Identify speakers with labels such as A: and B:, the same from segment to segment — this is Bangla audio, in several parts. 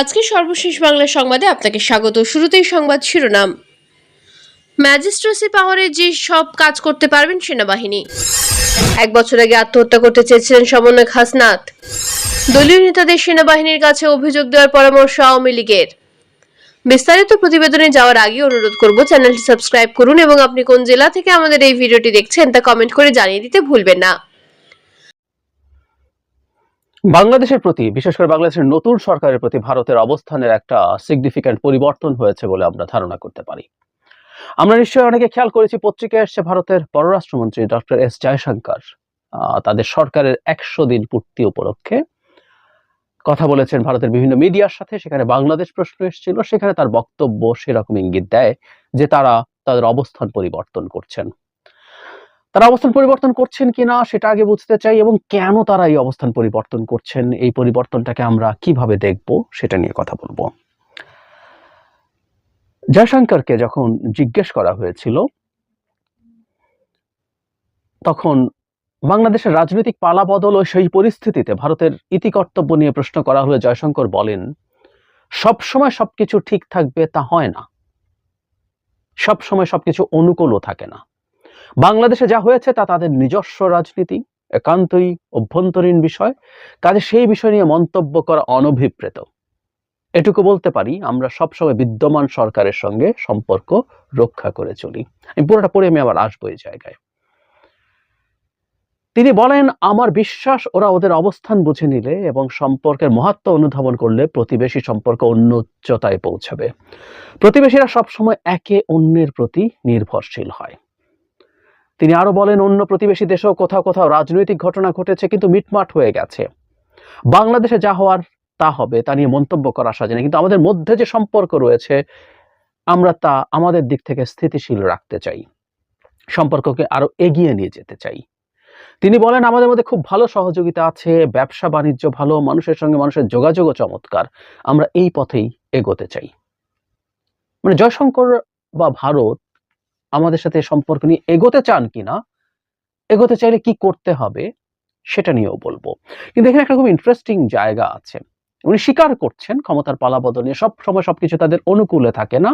A: আজকে সর্বশেষ বাংলা সংবাদে আপনাকে স্বাগত। শুরুতেই সংবাদ শিরোনাম। ম্যাজিস্ট্রেসি পাওয়ারে যে সব কাজ করতে পারবেন সেনাবাহিনী। এক বছর আগে আত্মহত্যা করতে চেয়েছিলেন সমন্বয়ক হাসনাত। দলীয় নেতাদের সেনাবাহিনীর কাছে অভিযোগ দেওয়ার পরামর্শ আওয়ামী লীগের। বিস্তারিত প্রতিবেদনে যাওয়ার আগে অনুরোধ করব, চ্যানেলটি সাবস্ক্রাইব করুন এবং আপনি কোন জেলা থেকে আমাদের এই ভিডিওটি দেখছেন তা কমেন্ট করে জানিয়ে দিতে ভুলবেন না।
B: বাংলাদেশের প্রতি, বিশেষ করে বাংলাদেশের নতুন সরকারের প্রতি ভারতের অবস্থানের একটা সিগনিফিক্যান্ট পরিবর্তন হয়েছে বলে আমরা ধারণা করতে পারি। আমরা নিশ্চয়ই অনেকে খেয়াল করেছি, পত্রিকায় এসছে ভারতের পররাষ্ট্রমন্ত্রী ডক্টর এস জয়শঙ্কর। তাদের সরকারের একশো দিন পূর্তি উপলক্ষে কথা বলেছেন ভারতের বিভিন্ন মিডিয়ার সাথে, সেখানে বাংলাদেশ প্রশ্ন এসেছিল, সেখানে তার বক্তব্য সেরকম ইঙ্গিত দেয় যে তারা তাদের অবস্থান পরিবর্তন করছেন। তারা অবস্থান পরিবর্তন করছেন কিনা সেটা আগে বুঝতে চাই এবং কেন তারা এই অবস্থান পরিবর্তন করছেন, এই পরিবর্তনটাকে আমরা কীভাবে দেখব সেটা নিয়ে কথা বলব। জয়শঙ্করকে যখন জিজ্ঞেস করা হয়েছিল, তখন বাংলাদেশের রাজনৈতিক পালাবদল ও সেই পরিস্থিতিতে ভারতের ইতিকর্তব্য নিয়ে প্রশ্ন করা হলে জয়শঙ্কর বলেন, সব সময় সবকিছু ঠিক থাকবে তা হয় না। সব সময় সবকিছু অনুকূলও থাকে না। বাংলাদেশে যা হয়েছে তা তাদের নিজস্ব রাজনীতি, একান্তই অভ্যন্তরীণ বিষয়, কাজে সেই বিষয় নিয়ে মন্তব্য করা অনভিপ্রেত। এটুকু বলতে পারি, আমরা সবসময় বিদ্যমান সরকারের সঙ্গে সম্পর্ক রক্ষা করে চলি। আমি পুরোটা পড়ে আমি আবার আসব এই জায়গায়। তিনি বলেন, আমার বিশ্বাস, ওরা ওদের অবস্থান বুঝে নিলে এবং সম্পর্কের মহাত্ম অনুধাবন করলে প্রতিবেশী সম্পর্ক অন্য উচ্চতায় পৌঁছাবে। প্রতিবেশীরা সবসময় একে অন্যের প্রতি নির্ভরশীল হয়। তিনি আরও বলেন, অন্য প্রতিবেশী দেশেও কোথাও কোথাও রাজনৈতিক ঘটনা ঘটেছে, কিন্তু মিটমাট হয়ে গেছে। বাংলাদেশে যা হওয়ার তা হবে, তা নিয়ে মন্তব্য করা সাজে না। কিন্তু আমাদের মধ্যে যে সম্পর্ক রয়েছে, আমরা তা আমাদের দিক থেকে স্থিতিশীল রাখতে চাই। সম্পর্ককে আরও এগিয়ে নিয়ে যেতে চাই। তিনি বলেন, আমাদের মধ্যে খুব ভালো সহযোগিতা আছে, ব্যবসা, বাণিজ্য ভালো, মানুষের সঙ্গে মানুষের যোগাযোগও চমৎকার। আমরা এই পথেই এগোতে চাই। মানে জয়শঙ্কর বা ভারত আমাদের সাথে সম্পর্ক নিয়ে এগোতে চান কিনা, এগোতে চাইলে কি করতে হবে সেটা নিয়েও বলব। কিন্তু এখানে একটা খুব ইন্টারেস্টিং জায়গা আছে। উনি স্বীকার করছেন ক্ষমতার পালাবদল নিয়ে, সব সময় সবকিছু তাদের অনুকূলে থাকে না,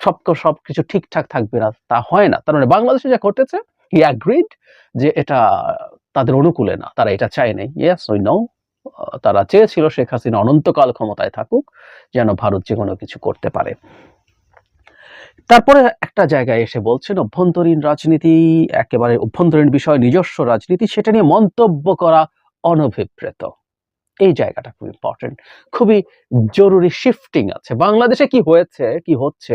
B: সব সবকিছু ঠিকঠাক থাকবে না, তা হয় না। তার মানে বাংলাদেশে যা ঘটেছে হি অ্যাগ্রিড যে এটা তাদের অনুকূলে না, তারা এটা চায় নাই। ইয়েস ওই নো তারা চেয়েছিল শেখ হাসিনা অনন্তকাল ক্ষমতায় থাকুক, যেন ভারত যে কোনো কিছু করতে পারে। তারপরে একটা জায়গায় এসে বলছেন, অভ্যন্তরীণ রাজনীতি, একেবারে অভ্যন্তরীণ বিষয়, নিজস্ব রাজনীতি, সেটা নিয়ে মন্তব্য করা অনভিপ্রেত। এই জায়গাটা খুব ইম্পর্টেন্ট খুবই জরুরি শিফটিং আছে। বাংলাদেশে কি হয়েছে, কি হচ্ছে,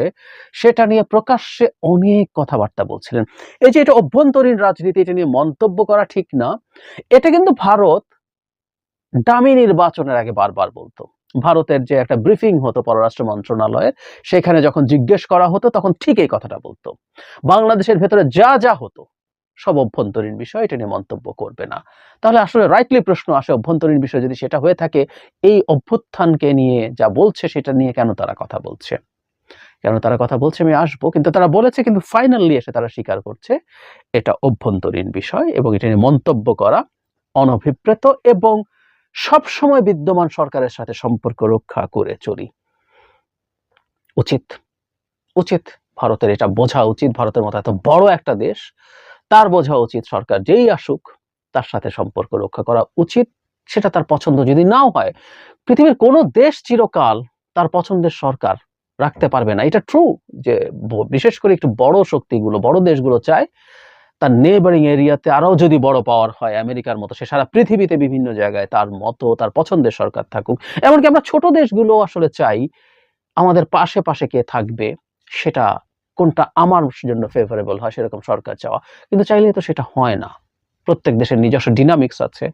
B: সেটা নিয়ে প্রকাশ্যে অনেক কথাবার্তা বলছিলেন। এই যে এটা অভ্যন্তরীণ রাজনীতি, এটা নিয়ে মন্তব্য করা ঠিক না, এটা কিন্তু ভারত দামি নির্বাচনের আগে বারবার বলতো। ভারতের যে একটা ব্রিফিং হতো পররাষ্ট্র মন্ত্রণালয়ের সেখানে যখন জিজ্ঞেস করা হতো, তখন ঠিক এই কথাটা বলতো। বাংলাদেশের ভেতরে যা যা হতো, সব অভ্যন্তরীণ বিষয় এটা নিয়ে মন্তব্য করবে না। তাহলে আসলে রাইটলি প্রশ্ন আসে, অভ্যন্তরীণ বিষয় যদি সেটা হয়ে থাকে, এই অভ্যুত্থানকে নিয়ে যা বলছে, সেটা নিয়ে কেন তারা কথা বলছে? কেন তারা কথা বলছে, আমি আসব। কিন্তু তারা বলেছে, কিন্তু ফাইনালি এসে তারা স্বীকার করছে, এটা অভ্যন্তরীণ বিষয় এবং এটা নিয়ে মন্তব্য করা অনভিপ্রেত এবং সব সময় বিদ্যমান সরকারের সাথে সম্পর্ক রক্ষা করে চলি। উচিত। উচিত ভারতের এটা বোঝা উচিত, ভারতের মতো এত বড় একটা দেশ, তার বোঝা উচিত সরকার যেই আসুক, তার সাথে সম্পর্ক রক্ষা করা উচিত। সেটা তার পছন্দ যদি নাও হয়, পৃথিবীর কোনো দেশ চিরকাল তার পছন্দের সরকার রাখতে পারবে না। এটা ট্রু যে বিশেষ করে একটু বড় শক্তিগুলো, বড় দেশগুলো চায় তার নেবারিং এরিয়াতে আরও যদি বড় পাওয়ার হয় আমেরিকার মতো, সে সারা পৃথিবীতে বিভিন্ন জায়গায় তার মতো, তার পছন্দের সরকার থাকুক। এমনকি আমরা ছোট দেশগুলো আসলে চাই, আমাদের পাশে পাশে কে থাকবে, সেটা কোনটা আমার জন্য ফেভারেবল হয় সেরকম সরকার চাওয়া। কিন্তু চাইলে তো সেটা হয় না। প্রত্যেক দেশের নিজস্ব ডিনামিক্স আছে,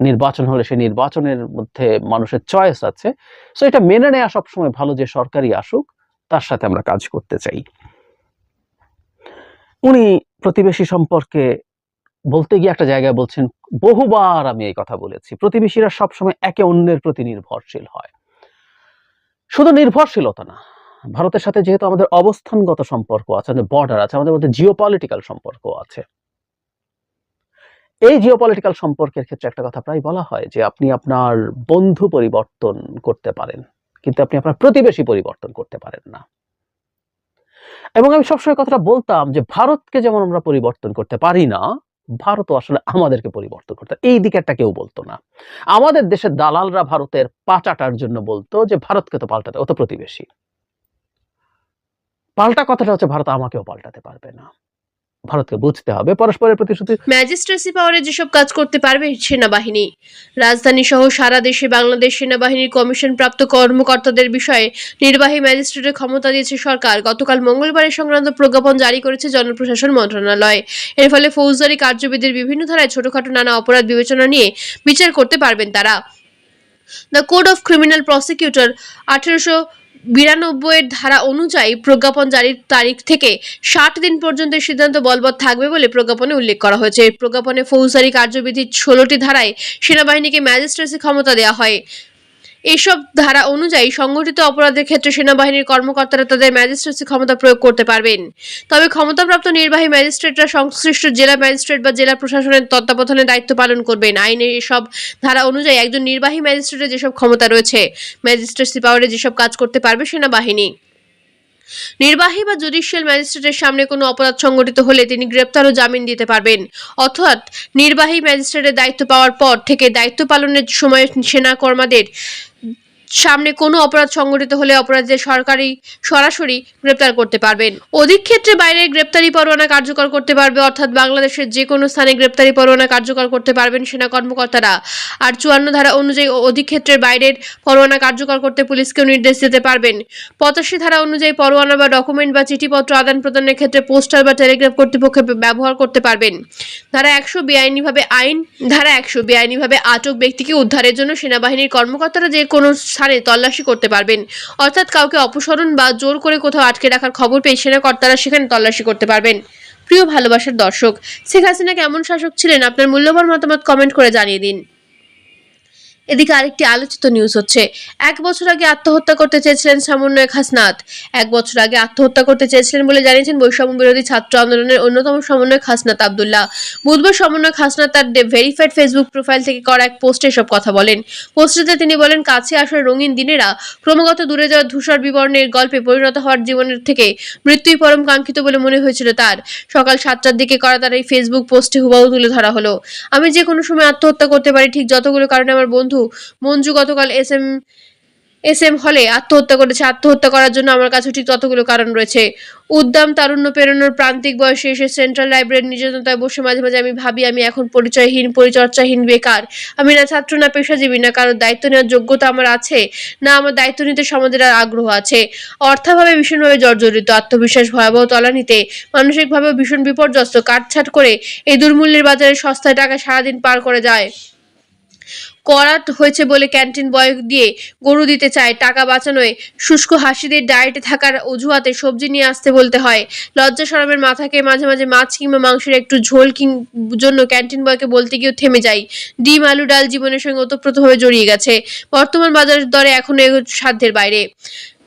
B: নির্বাচন হলে সেই নির্বাচনের মধ্যে মানুষের চয়েস আছে। সো এটা মেনে নেওয়া সবসময় ভালো যে সরকারই আসুক, তার সাথে আমরা কাজ করতে চাই। উনি প্রতিবেশী সম্পর্কে বলতে গিয়ে একটা জায়গায় বলছেন, বহুবার আমি এই কথা বলেছি। প্রতিবেশীরা সবসময় একে অন্যের প্রতি নির্ভরশীল হয়। শুধু নির্ভরশীলতা না, ভারতের সাথে যেহেতু আমাদের অবস্থানগত সম্পর্ক আছে, আমাদের বর্ডার আছে, আমাদের মধ্যে জিওপলিটিক্যাল সম্পর্ক আছে। এই জিওপলিটিক্যাল সম্পর্কের ক্ষেত্রে একটা কথা প্রায় বলা হয় যে, আপনি আপনার বন্ধু পরিবর্তন করতে পারেন, কিন্তু আপনি আপনার প্রতিবেশী পরিবর্তন করতে পারেন না। এবং আমি সবসময় কথাটা বলতাম যে ভারতকে যেমন আমরা পরিবর্তন করতে পারি না ভারত আসলে আমাদেরকে পরিবর্তন করতে এই দিকেরটা কেউ বলতো না। আমাদের দেশের দালালরা ভারতের পাচাটার জন্য বলতো যে ভারতকে তো পাল্টাতে, ও তো প্রতিবেশী। পাল্টা কথাটা হচ্ছে ভারত আমাকেও পাল্টাতে পারবে না। ভারতকে বুঝতে হবে। পরস্পরের প্রতিশ্রুতি
A: ম্যাজিস্ট্রেসি পাওয়ারে যেসব কাজ করতে পারবে, সেনাবাহিনী। রাজধানী সহ সারা দেশে বাংলাদেশ সেনাবাহিনীর কমিশন প্রাপ্ত কর্মকর্তাদের বিষয়ে নির্বাহী ম্যাজিস্ট্রেটের ক্ষমতা দিয়েছে সরকার। গতকাল মঙ্গলবার সংক্রান্ত প্রজ্ঞাপন জারি করেছে জনপ্রশাসন মন্ত্রণালয়। এর ফলে ফৌজদারি কার্যবিধির বিভিন্ন ধারায় ছোটখাটো নানা অপরাধ বিবেচনা নিয়ে বিচার করতে পারবেন তারা। The code of criminal prosecutor আঠেরোশো বিরানব্বইয়ের ধারা অনুযায়ী প্রজ্ঞাপন জারির তারিখ থেকে ষাট দিন পর্যন্ত সিদ্ধান্ত বলবৎ থাকবে বলে প্রজ্ঞাপনে উল্লেখ করা হয়েছে। প্রজ্ঞাপনে ফৌজদারি কার্যবিধির ষোলোটি ধারায় সেনাবাহিনীকে ম্যাজিস্ট্রেসি ক্ষমতা দেওয়া হয়। এইসব ধারা অনুযায়ী সংগঠিত অপরাধের ক্ষেত্রে সেনাবাহিনীর কর্মকর্তারা তাদের ম্যাজিস্ট্রেসি ক্ষমতা প্রয়োগ করতে পারবেন। তবে ক্ষমতাপ্রাপ্ত নির্বাহী ম্যাজিস্ট্রেটরা সংশ্লিষ্ট জেলা ম্যাজিস্ট্রেট বা জেলা প্রশাসনের তত্ত্বাবধানে দায়িত্ব পালন করবেন। আইনের এসব ধারা অনুযায়ী একজন নির্বাহী ম্যাজিস্ট্রেটের যেসব ক্ষমতা রয়েছে ম্যাজিস্ট্রেসি পাওয়ারে যেসব কাজ করতে পারবে সেনাবাহিনী। নির্বাহী বা জুডিশিয়াল ম্যাজিস্ট্রেটের সামনে কোনো অপরাধ সংগঠিত হলে তিনি গ্রেপ্তার ও জামিন দিতে পারবেন। অর্থাৎ নির্বাহী ম্যাজিস্ট্রেটের দায়িত্ব পাওয়ার পর থেকে দায়িত্ব পালনের সময় সেনা কর্মাদের সামনে কোনো অপরাধ সংগঠিত হলে অপরাধীদের সরকারি সরাসরি গ্রেপ্তার করতে পারবেন। অধিক ক্ষেত্রে বাইরে গ্রেপ্তারি পরোয়ানা কার্যকর করতে পারবে, অর্থাৎ বাংলাদেশের যে কোনো স্থানে গ্রেপ্তারি পরোয়ানা কার্যকর করতে পারবেন সেনা কর্মকর্তারা। আর চুয়ান্ন ধারা অনুযায়ী অধিক ক্ষেত্রের বাইরের পরোয়ানা কার্যকর করতে পুলিশকেও নির্দেশ দিতে পারবেন। পঁচাশি ধারা অনুযায়ী পরোয়ানা বা ডকুমেন্ট বা চিঠিপত্র আদান প্রদানের ক্ষেত্রে পোস্টার বা টেলিগ্রাফ কর্তৃপক্ষ ব্যবহার করতে পারবেন। ধারা একশো বেআইনিভাবে আইন, ধারা একশো বেআইনিভাবে আটক ব্যক্তিকে উদ্ধারের জন্য সেনাবাহিনীর কর্মকর্তারা যে কোনো স্থানে তল্লাশি করতে পারবেন। অর্থাৎ কাউকে অপসরণ বা জোর করে কোথাও আটকে রাখার খবর পেয়ে সেনাকর্তারা সেখানে তল্লাশি করতে পারবেন। প্রিয় ভালোবাসার দর্শক, শেখ হাসিনা কেমন শাসক ছিলেন? আপনার মূল্যবান মতামত কমেন্ট করে জানিয়ে দিন। এদিকে আরেকটি আলোচিত নিউজ হচ্ছে। এক বছর আগে আত্মহত্যা করতে চেয়েছিলেন সমন্বয়ক হাসনাত। এক বছর আগে আত্মহত্যা করতে চেয়েছিলেন বলে জানিয়েছেন বৈষম্য বিরোধী ছাত্র আন্দোলনের অন্যতম সমন্বয়ক হাসনাত আবদুল্লাহ। বুধবার সমন্বয়ক হাসনাত তার ভেরিফাইড ফেসবুক প্রোফাইল থেকে করা এক পোস্টে সব কথা বলেন। পোস্টটিতে তিনি বলেন, কাছে আসার রঙিন দিনেরা ক্রমাগত দূরে যাওয়া ধূসর বিবরণের গল্পে পরিণত হওয়ার জীবনের থেকে মৃত্যুই পরম কাঙ্ক্ষিত বলে মনে হয়েছিল তার। সকাল সাতটার দিকে করা তার এই ফেসবুক পোস্টে হুবাহু তুলে ধরা হলো। আমি যে কোনো সময় আত্মহত্যা করতে পারি ঠিক যতগুলো কারণে আমার বন্ধু মঞ্জু গতকাল এস এম এস এম হলে আত্মহত্যা করেছে। আত্মহত্যা করার জন্য আমার কাছে ঠিক ততগুলো কারণ রয়েছে। উদ্দাম তারুণ্য পেরোনোর প্রান্তিক বয়সে এসে সেন্ট্রাল লাইব্রেরির নির্যাতনতায় বসে মাঝে মাঝে আমি ভাবি, আমি এখন পরিচয়হীন, পরিচর্চাহীন বেকার। আমি না ছাত্র, না পেশাজীবী, না কারোর দায়িত্ব নেওয়ার যোগ্যতা আমার আছে, না আমার দায়িত্ব নিতে সমাজের আর আগ্রহ আছে। অর্থাভাবে ভীষণভাবে জর্জরিত আত্মবিশ্বাস ভয়াবহ তলানিতে মানসিকভাবে ভীষণ বিপর্যস্ত, কাটছাট করে এই দুর্মূল্যের বাজারে সস্তায় টাকা সারাদিন পার করে যায়। করাত হয়েছে বলে ক্যান্টিন বয় দিয়ে গরু দিতে চায়। টাকা বাঁচানোয় শুষ্ক হাসিদের ডায়েটে থাকার অজুহাতে সবজি নিয়ে আসতে বলতে হয়। লজ্জা সরমের মাথাকে মাঝে মাঝে মাছ কিংবা মাংসের একটু ঝোল জন্য ক্যান্টিন বয়কে বলতে গিয়েও থেমে যায়। ডিম, আলু, ডাল জীবনের সঙ্গে ওতপ্রোতভাবে জড়িয়ে গেছে। বর্তমান বাজারের দরে এখনও সাধ্যের বাইরে।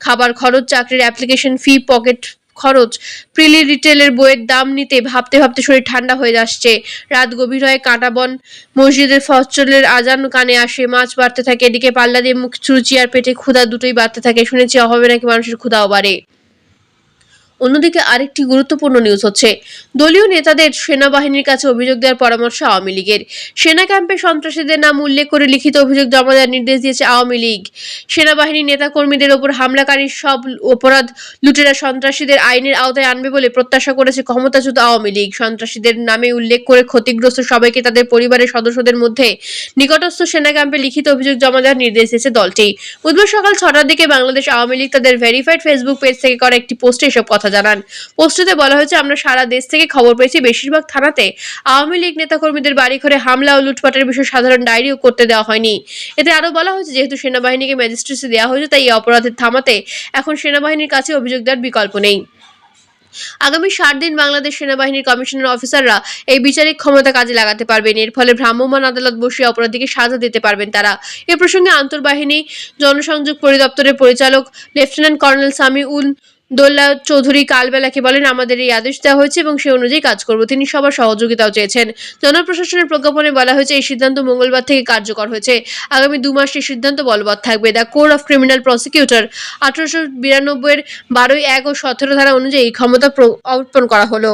A: খাবার খরচ, চাকরির অ্যাপ্লিকেশন, ফি, পকেট খরচ। প্রিলি রিটেলের বইয়ের দাম নিতে ভাবতে ভাবতে শরীর ঠান্ডা হয়ে আসছে রাত গভীর হয় কাঁটাবন মসজিদের ফসলের আজান কানে আসে, মাছ বাড়তে থাকে, এদিকে পাল্লা দিয়ে মুখ চুরুচি আর পেটে ক্ষুধা দুটোই বাড়তে থাকে। শুনেছি অভাবে নাকি মানুষের ক্ষুধাও বাড়ে। অন্যদিকে আরেকটি গুরুত্বপূর্ণ নিউজ হচ্ছে, দলীয় নেতাদের সেনাবাহিনীর কাছে অভিযোগ দেওয়ার পরামর্শ আওয়ামী লীগের। সেনা ক্যাম্পে সন্ত্রাসীদের নাম উল্লেখ করে লিখিত অভিযোগ জমা দেওয়ার নির্দেশ দিয়েছে আওয়ামী লীগ। সেনাবাহিনী নেতাকর্মীদের ওপর হামলাকারী সব অপরাধ লুটেরা সন্ত্রাসীদের আইনের আওতায় আনবে বলে প্রত্যাশা করেছে ক্ষমতাচ্যুত আওয়ামী লীগ। সন্ত্রাসীদের নামে উল্লেখ করে ক্ষতিগ্রস্ত সবাইকে তাদের পরিবারের সদস্যদের মধ্যে নিকটস্থ সেনা ক্যাম্পে লিখিত অভিযোগ জমা দেওয়ার নির্দেশ দিয়েছে দলটি। বুধবার সকাল ছটার দিকে বাংলাদেশ আওয়ামী লীগ তাদের ভেরিফাইড ফেসবুক পেজ থেকে করা একটি পোস্টে এসব কথা জানান। পোস্টটিতে বলা হয়েছে, আমরা সারা দেশ থেকে খবর পেয়েছি, বেশিরভাগ থানাতে আওয়ামী লীগ নেতাকর্মীদের বাড়ি ঘরে হামলা ও লুটপাটের বিষয়ে সাধারণ ডায়েরিও করতে দেওয়া হয়নি। এতে আরও বলা হয়েছে, যেহেতু সেনাবাহিনীকে ম্যাজিস্ট্রেসি দেওয়া হয়েছে, তাই এই অপরাধের থামাতে এখন সেনাবাহিনীর কাছে অভিযোগ দেওয়ার বিকল্প নেই। আগামী ষাট দিন বাংলাদেশ সেনাবাহিনীর কমিশনের অফিসাররা এই বিচারিক ক্ষমতা কাজে লাগাতে পারবেন। এর ফলে ভ্রাম্যমাণ আদালত বসিয়ে অপরাধীকে সাজা দিতে পারবেন তারা। এ প্রসঙ্গে আন্তর্বাহিনী জনসংযোগ পরিদপ্তরের পরিচালক লেফটেন্যান্ট কর্নেল সামি উল দোল্লা চৌধুরী কালবেলাকে বলেন, আমাদের এই আদেশ দেওয়া হয়েছে এবং সে অনুযায়ী কাজ করব। তিনি সবার সহযোগিতাও চেয়েছেন। জনপ্রশাসনের প্রজ্ঞাপনে বলা হয়েছে, এই সিদ্ধান্ত মঙ্গলবার থেকে কার্যকর হয়েছে। আগামী দু মাস এই সিদ্ধান্ত বলবৎ থাকবে। The court of criminal prosecutor আঠারোশো বিরানব্বইয়ের বারোই এক ও সতেরো ধারা অনুযায়ী ক্ষমতা অর্পণ করা হলো।